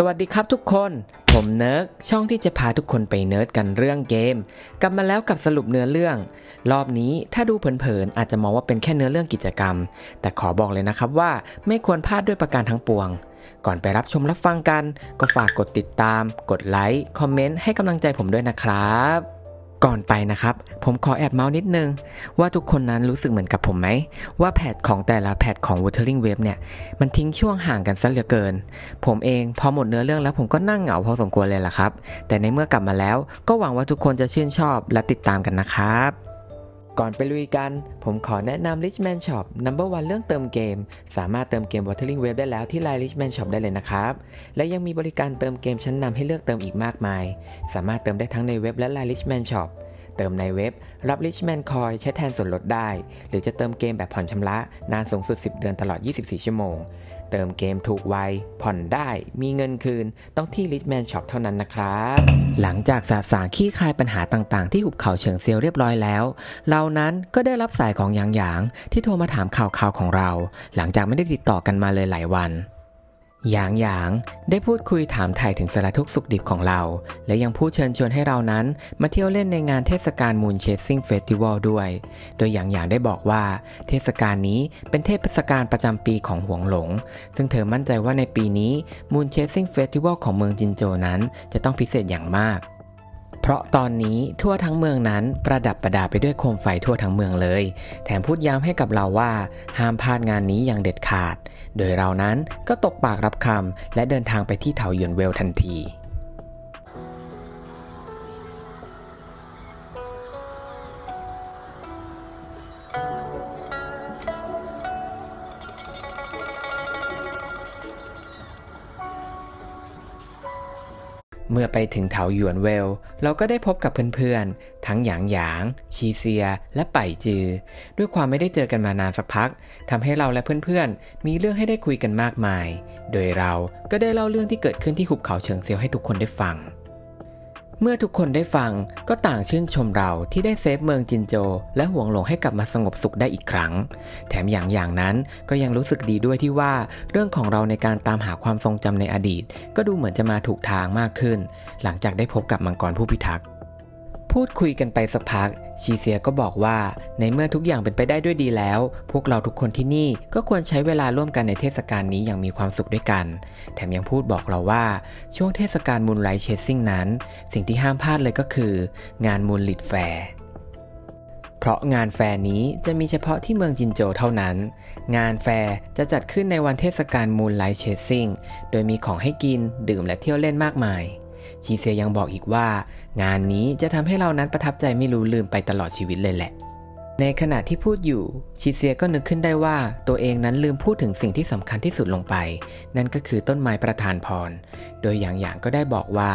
สวัสดีครับทุกคน ผมเนิร์กช่องที่จะพาทุกคนไปเนิร์ดกันเรื่องเกม กลับมาแล้วกับสรุปเนื้อเรื่อง รอบนี้ถ้าดูเผินๆอาจจะมองว่าเป็นแค่เนื้อเรื่องกิจกรรม แต่ขอบอกเลยนะครับว่าไม่ควรพลาดด้วยประการทั้งปวง ก่อนไปรับชมรับฟังกัน ก็ฝากกดติดตาม กดไลค์ คอมเมนต์ให้กำลังใจผมด้วยนะครับ ก่อนไปนะครับ ผมขอแอบเมาส์นิดนึง ว่าทุกคนนั้นรู้สึกเหมือนกับผมไหม ว่าแพดของแต่ละแพดของ Wuthering Wave เนี่ย มันทิ้งช่วงห่างกันซะเหลือเกิน ผมเองพอหมดเนื้อเรื่องแล้วผมก็นั่งเหงาพอสมควรเลยล่ะครับ แต่ในเมื่อกลับมาแล้วก็หวังว่าทุกคนจะชื่นชอบและติดตามกันนะครับ ก่อนไปลุยกัน ผมขอแนะนำ Richman Shop Number One เรื่องเติมเกม สามารถเติมเกม Wuthering Wave ได้แล้วที่ Line Richman Shop ได้เลยนะครับ และยังมีบริการเติมเกมชั้นนำให้เลือกเติมอีกมากมาย สามารถเติมได้ทั้งในเว็บและ Line Richman Shop เติมในเว็บ รับ Richman Coin ใช้แทนส่วนลดได้ หรือจะเติมเกมแบบผ่อนชำระ นานสูงสุด 10 เดือนตลอด 24 ชั่วโมง เติมเกมถูกไว ผ่อนได้มีเงินคืน ต้องที่ Richman Shop เท่านั้นนะครับ หลังจากสาสางขี้คายปัญหาต่างๆ ที่หุบเขาเฉิงเซียวเรียบร้อยแล้ว เรานั้นก็ได้รับสายของหยางหยางที่โทรมาถามข่าวๆของเรา หลังจากไม่ได้ติดต่อกันมาเลยหลายวัน หยางหยางได้พูดคุยถามถ่ายถึงสารทุกสุขดิบของเรา และยังพูดเชิญชวนให้เรานั้น มาเที่ยวเล่นในงานเทศกาลมูนเชสซิ่งเฟสติวัลด้วย โดยหยางหยางได้บอกว่า เทศกาลนี้เป็นเทศกาลประจำปีของหวงหลง ซึ่งเธอมั่นใจว่าในปีนี้มูนเชสซิ่งเฟสติวัลของเมืองจินโจนั้น จะต้องพิเศษอย่างมาก เพราะตอนนี้ทั่วทั้งเมืองนั้นประดับประดาไปด้วยโคมไฟทั่วทั้งเมืองเลย แถมพูดย้ำให้กับเราว่า ห้ามพลาดงานนี้อย่างเด็ดขาด โดยเรานั้นก็ตกปากรับคำและเดินทางไปที่เถาหยวนเวลทันที เมื่อไปถึงเถาหยวนเวล เราก็ได้พบกับเพื่อนๆ ทั้งหยางหยาง ชีเซีย และไป่จือ ด้วยความไม่ได้เจอกันมานานสักพักทำให้เราและเพื่อนๆ มีเรื่องให้ได้คุยกันมากมาย โดยเราก็ได้เล่าเรื่องที่เกิดขึ้นที่หุบเขาเชิงเซียวให้ทุกคนได้ฟัง เมื่อทุกคนได้ฟังก็ต่างชื่นชมเราที่ได้เซฟเมืองจินโจ และห่วงหลงให้กลับมาสงบสุขได้อีกครั้ง แถมอย่างอย่างนั้นก็ยังรู้สึกดีด้วยที่ว่าเรื่องของเราในการตามหาความทรงจำในอดีต ก็ดูเหมือนจะมาถูกทางมากขึ้น หลังจากได้พบกับมังกรผู้พิทักษ์ พูดคุยกันไปสักพัก ชีเซียก็บอกว่า ในเมื่อทุกอย่างเป็นไปได้ด้วยดีแล้ว พวกเราทุกคนที่นี่ก็ควรใช้เวลาร่วมกันในเทศกาลนี้อย่างมีความสุขด้วยกัน แถมยังพูดบอกเราว่า ช่วงเทศกาลมูนไลท์เชสซิ่งนั้น สิ่งที่ห้ามพลาดเลยก็คือ งานมูนลิดแฟร์เพราะงานแฟร์นี้จะมีเฉพาะที่เมืองจินโจเท่านั้น งานแฟร์จะจัดขึ้นในวันเทศกาลมูนไลท์เชสซิ่งโดยมีของให้กินดื่มและเที่ยวเล่นมากมาย ชีเซียยังบอกอีกว่า งานนี้จะทำให้เรานั้นประทับใจไม่รู้ลืมไปตลอดชีวิตเลยแหละ ในขณะที่พูดอยู่ ชีเซียก็นึกขึ้นได้ว่าตัวเองนั้นลืมพูดถึงสิ่งที่สำคัญที่สุดลงไป นั่นก็คือต้นไม้ประทานพร โดยอย่างอย่างก็ได้บอกว่า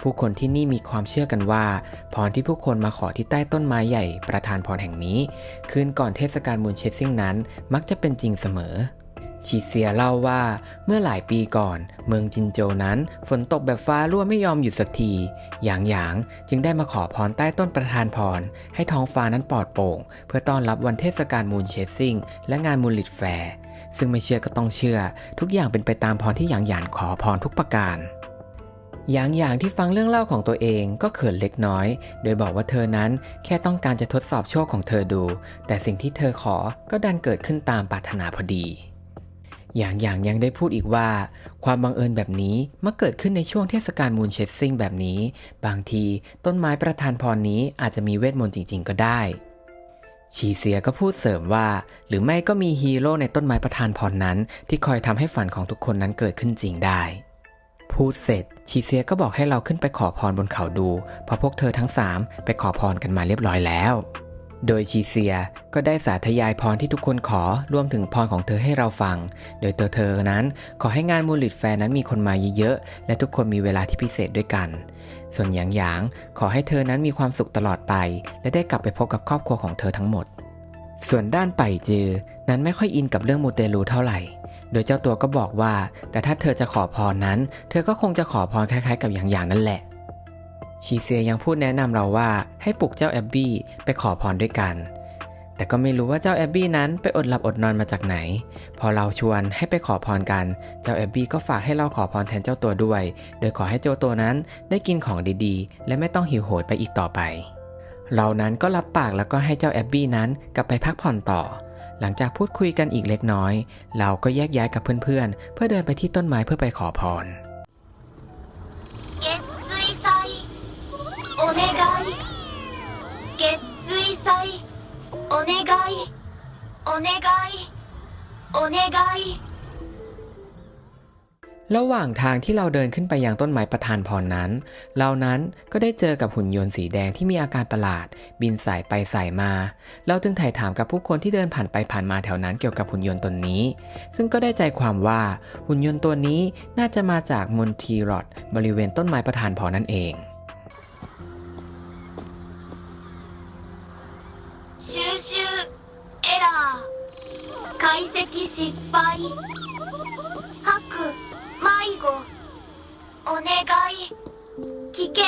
ผู้คนที่นี่มีความเชื่อกันว่า พรที่ผู้คนมาขอที่ใต้ต้นไม้ใหญ่ประทานพรแห่งนี้ คืนก่อนเทศกาลมูนเชสซิ่งนั้น มักจะเป็นจริงเสมอ ชีเซียเล่าว่าเมื่อหลายปีก่อน เมืองจินโจนั้นฝนตกแบบฟ้ารั่วไม่ยอมหยุดสักทีหยางหยางจึงได้มาขอพรใต้ต้นประธานพร ให้ท้องฟ้านั้นปลอดโปร่ง เพื่อต้อนรับวันเทศกาลมูนเชสซิ่ง และงานมูลิดแฟร์ ซึ่งไม่เชื่อก็ต้องเชื่อ ทุกอย่างเป็นไปตามพรที่หยางหยางขอพรทุกประการหยางหยางที่ฟังเรื่องเล่าของตัวเองก็เขินเล็กน้อย โดยบอกว่าเธอนั้นแค่ต้องการจะทดสอบโชคของเธอดู แต่สิ่งที่เธอขอก็ดันเกิดขึ้นตามปรารถนาพอดี อย่างอย่างยังได้พูดอีกว่า ความบังเอิญแบบนี้มักเกิดขึ้นในช่วงเทศกาลมูนเชสซิ่งแบบนี้ บางทีต้นไม้ประทานพรนี้อาจจะมีเวทมนต์จริง ๆ ก็ได้ชีเซียก็พูดเสริมว่า หรือไม่ก็มีฮีโร่ในต้นไม้ประทานพรนั้น ที่คอยทำให้ฝันของทุกคนนั้นเกิดขึ้นจริงได้ พูดเสร็จ ชีเซียก็บอกให้เราขึ้นไปขอพรบนเขาดู เพราะพวกเธอทั้งสามไปขอพรกันมาเรียบร้อยแล้ว โดยชีเซียก็ได้สาธยายพรที่ทุกคนขอรวมถึงพรของเธอให้เราฟัง โดยตัวเธอนั้นขอให้งานมูลิดแฟร์นั้นมีคนมาเยอะๆ และทุกคนมีเวลาที่พิเศษด้วยกัน ส่วนหยางหยางขอให้เธอนั้นมีความสุขตลอดไป และได้กลับไปพบกับครอบครัวของเธอทั้งหมด ส่วนด้านไปจือนั้นไม่ค่อยอินกับเรื่องมูเตลูเท่าไหร่ โดยเจ้าตัวก็บอกว่า แต่ถ้าเธอจะขอพรนั้น เธอก็คงจะขอพรคล้ายๆ กับหยางหยางนั่นแหละ ชีเซียยังพูดแนะนำเราว่าให้ปลุกเจ้าแอบบี้ไปขอพรด้วยกัน แต่ก็ไม่รู้ว่าเจ้าแอบบี้นั้นไปอดหลับอดนอนมาจากไหน พอเราชวนให้ไปขอพรกัน เจ้าแอบบี้ก็ฝากให้เราขอพรแทนเจ้าตัวด้วย โดยขอให้เจ้าตัวนั้นได้กินของดีๆ และไม่ต้องหิวโหยไปอีกต่อไป เรานั้นก็รับปากแล้วก็ให้เจ้าแอบบี้นั้นกลับไปพักผ่อนต่อ หลังจากพูดคุยกันอีกเล็กน้อย เราก็แยกย้ายกับเพื่อนๆเพื่อเดินไปที่ต้นไม้เพื่อไปขอพร 水祭お願いお願いお願い ระหว่างทางที่เราเดินขึ้นไปยังต้นไม้ประธานพรนั้น เรานั้นก็ได้เจอกับหุ่นยนต์สีแดงที่มีอาการประหลาด บินสายไปสายมา เราจึงถ่ายถามกับผู้คนที่เดินผ่านไปผ่านมาแถวนั้นเกี่ยวกับหุ่นยนต์ตนนี้ ซึ่งก็ได้ใจความว่าหุ่นยนต์ตัวนี้น่าจะมาจากมอนทีรอดบริเวณต้นไม้ประธานพรนั่นเอง 敗白迷子お願い。危険。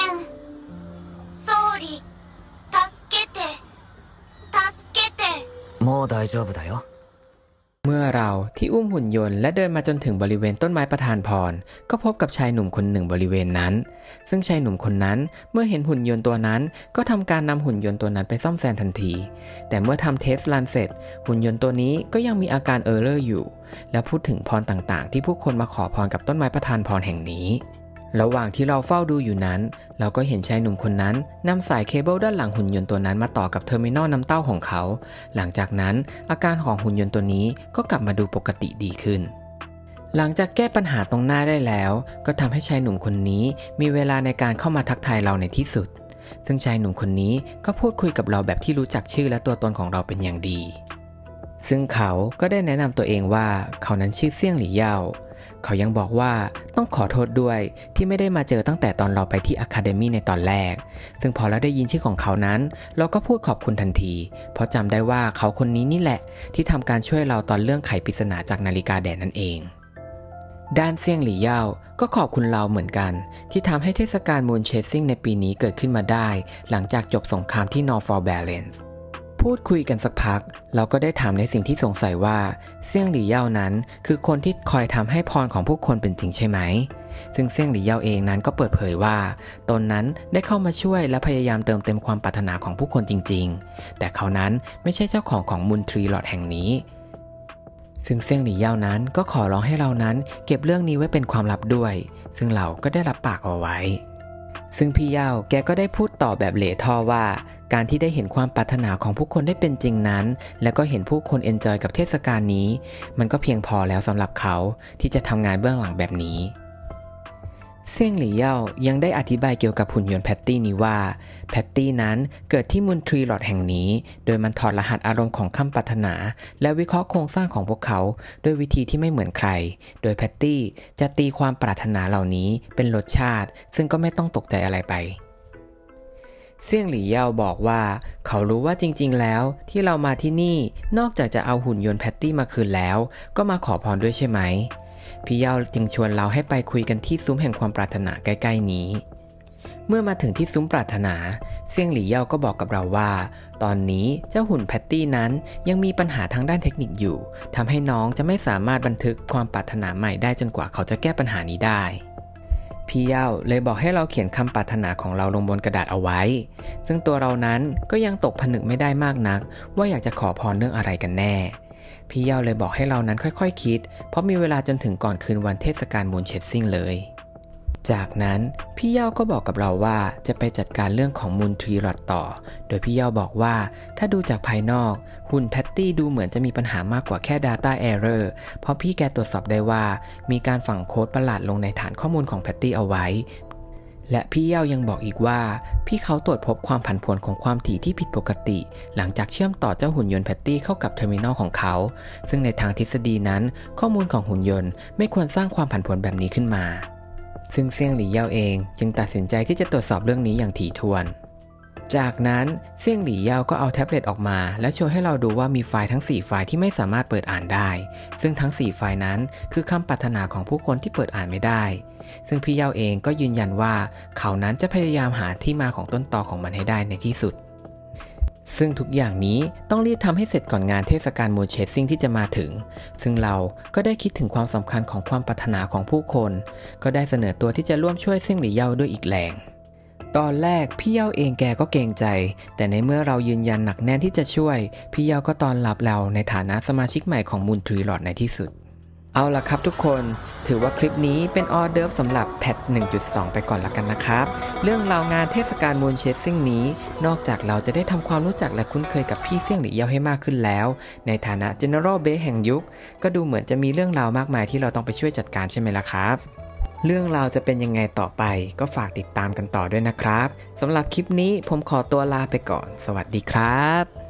総理助けて。助けて。もう大丈夫だよ。 เมื่อเราที่อุ้มหุ่นยนต์และเดินมาจนถึงบริเวณต้นไม้ประธานพร ก็พบกับชายหนุ่มคนหนึ่งบริเวณนั้น ซึ่งชายหนุ่มคนนั้นเมื่อเห็นหุ่นยนต์ตัวนั้น ก็ทำการนำหุ่นยนต์ตัวนั้นไปซ่อมแซมทันที แต่เมื่อทำเทสลันเสร็จ หุ่นยนต์ตัวนี้ก็ยังมีอาการเออร์เลอร์อยู่ และพูดถึงพรต่างๆ ที่ผู้คนมาขอพรกับต้นไม้ประธานพรแห่งนี้ ระหว่างที่เราเฝ้าดูอยู่นั้น เราก็เห็นชายหนุ่มคนนั้นนำสายเคเบิลด้านหลังหุ่นยนต์ตัวนั้นมาต่อกับเทอร์มินอลน้ำเต้าของเขา หลังจากนั้นอาการของหุ่นยนต์ตัวนี้ก็กลับมาดูปกติดีขึ้น หลังจากแก้ปัญหาตรงหน้าได้แล้ว ก็ทำให้ชายหนุ่มคนนี้มีเวลาในการเข้ามาทักทายเราในที่สุด ซึ่งชายหนุ่มคนนี้ก็พูดคุยกับเราแบบที่รู้จักชื่อและตัวตนของเราเป็นอย่างดีซึ่งเขาก็ได้แนะนำตัวเองว่าเขานั้นชื่อเซี่ยงหลี่เย่า เขายังบอกว่าต้องขอโทษด้วยที่ไม่ได้มาเจอตั้งแต่ตอนเราไปที่อะคาเดมีในตอนแรก ซึ่งพอเราได้ยินชื่อของเขานั้น เราก็พูดขอบคุณทันที เพราะจำได้ว่าเขาคนนี้นี่แหละ ที่ทำการช่วยเราตอนเรื่องไขปริศนาจากนาฬิกาแดดนั่นเองด้านเซี่ยงหลี่เย่าก็ขอบคุณเราเหมือนกัน ที่ทำให้เทศกาลมูนเชสซิ่งในปีนี้เกิดขึ้นมาได้ หลังจากจบสงครามที่นอร์ฟอร์แบเลนส์ พูดคุยกันสักพัก เราก็ได้ถามในสิ่งที่สงสัยว่าเซี่ยงหลี่เย่านั้น คือคนที่คอยทำให้พรของผู้คนเป็นจริงใช่ไหม ซึ่งเซี่ยงหลี่เย่าเองนั้นก็เปิดเผยว่า ตนนั้นได้เข้ามาช่วยและพยายามเติมเต็มความปรารถนาของผู้คนจริง ๆ แต่เขานั้นไม่ใช่เจ้าของของมุนทรีหลอดแห่งนี้ ซึ่งเซี่ยงหลี่เย่านั้นก็ขอร้องให้เรานั้น เก็บเรื่องนี้ไว้เป็นความลับด้วย ซึ่งเราก็ได้รับปากเอาไว้ซึ่งพี่เย่าแกก็ได้พูดต่อแบบเหล่ท่อว่า การที่ได้เห็นความปรารถนาของผู้คนได้เป็นจริงนั้น แล้วก็เห็นผู้คนเอนจอยกับเทศกาลนี้ มันก็เพียงพอแล้วสำหรับเขาที่จะทำงานเบื้องหลังแบบนี้เซี่ยงหลี่เย่ายังได้อธิบายเกี่ยวกับหุ่นยนต์แพตตี้นี้ว่า แพตตี้นั้นเกิดที่มุนทรีลอดแห่งนี้ โดยมันถอดรหัสอารมณ์ของคำปรารถนา และวิเคราะห์โครงสร้างของพวกเขาด้วยวิธีที่ไม่เหมือนใคร โดยแพตตี้จะตีความปรารถนาเหล่านี้เป็นรสชาติ ซึ่งก็ไม่ต้องตกใจอะไรไป เซี่ยงหลี่เย่าบอกว่า เขารู้ว่าจริง ๆ แล้วที่เรามาที่นี่นอกจากจะเอาหุ่นยนต์แพตตี้มาคืนแล้ว ก็มาขอพรด้วยใช่ไหม พี่เย่าจึงชวนเราให้ไปคุยกันที่ซุ้มแห่งความปรารถนาใกล้ ๆ นี้ เมื่อมาถึงที่ซุ้มปรารถนา เซี่ยงหลี่เย่าก็บอกกับเราว่า ตอนนี้เจ้าหุ่นแพตตี้นั้นยังมีปัญหาทางด้านเทคนิคอยู่ทำให้น้องจะไม่สามารถบันทึกความปรารถนาใหม่ได้จนกว่าเขาจะแก้ปัญหานี้ได้ พี่เย่าเลยบอกให้เราเขียนคำปรารถนาของเราลงบนกระดาษเอาไว้ ซึ่งตัวเรานั้นก็ยังตกผนึกไม่ได้มากนัก ว่าอยากจะขอพรเรื่องอะไรกันแน่ พี่เย่าเลยบอกให้เรานั้นค่อยๆคคิด เพราะมีเวลาจนถึงก่อนคืนวันเทศกาลมูนเชดซิ่งเลย จากนั้น พี่เย่าก็บอกกับเราว่าจะไปจัดการเรื่องของมูนทรีรอดต่อ โดยพี่เย่าบอกว่าถ้าดูจากภายนอก หุ่นแพตตี้ดูเหมือนจะมีปัญหามากกว่าแค่ Data Error เพราะพี่แกตรวจสอบได้ว่า มีการฝังโค้ดประหลาดลงในฐานข้อมูลของแพตตี้เอาไว้ และพี่เย่ายังบอกอีกว่า พี่เขาตรวจพบความผันผวนของความถี่ที่ผิดปกติ หลังจากเชื่อมต่อเจ้าหุ่นยนต์แพตตี้เข้ากับเทอร์มินอลของเขา ซึ่งในทางทฤษฎีนั้น ข้อมูลของหุ่นยนต์ไม่ควรสร้างความผันผวนแบบนี้ขึ้นมา ซึ่งเซี่ยงหลี่เย่าเองจึงตัดสินใจที่จะตรวจสอบเรื่องนี้อย่างถี่ถ้วน จากนั้นเซี่ยงหลี่เย่าก็เอาแท็บเล็ตออกมา และโชว์ให้เราดูว่ามีไฟล์ทั้ง 4 ไฟล์ที่ไม่สามารถเปิดอ่านได้ ซึ่งทั้ง 4 ไฟล์นั้นคือคำปรารถนาของผู้คนที่เปิดอ่านไม่ได้ ซึ่งพี่เย่าเองก็ยืนยันว่า เขานั้นจะพยายามหาที่มาของต้นตอของมันให้ได้ในที่สุด ซึ่งทุกอย่างนี้ต้องรีบทำให้เสร็จก่อนงานเทศกาลมูนเชสซิ่งที่จะมาถึง ซึ่งเราก็ได้คิดถึงความสำคัญของความปรารถนาของผู้คน ก็ได้เสนอตัวที่จะร่วมช่วยซี่งหลี่เย่าด้วยอีกแรงตอนแรกพี่เย่าเองแกก็เกรงใจ แต่ในเมื่อเรายืนยันหนักแน่นที่จะช่วย พี่เย่าก็ตอนรับเราในฐานะสมาชิกใหม่ของมูนทรีหลอดในที่สุด เอาล่ะครับทุกคนถือว่าคลิปนี้เป็นออเดิร์ฟสำหรับแพท 1.2 ไปก่อนละกันนะครับ เรื่องราวงานเทศกาลมูนเชสซิ่งนี้ นอกจากเราจะได้ทำความรู้จักและคุ้นเคยกับพี่เสี่ยงหลี่เยาให้มากขึ้นแล้ว ในฐานะ General b a s แห่งยุค ก็ดูเหมือนจะมีเรื่องราวมากมายที่เราต้องไปช่วยจัดการใช่ไหมล่ะครับเรื่องราวจะเป็นยังไงต่อไป ก็ฝากติดตามกันต่อด้วยนะครับสำหรับคลิปนี้ผมขอตัวลาไปก่อน สวัสดีครับ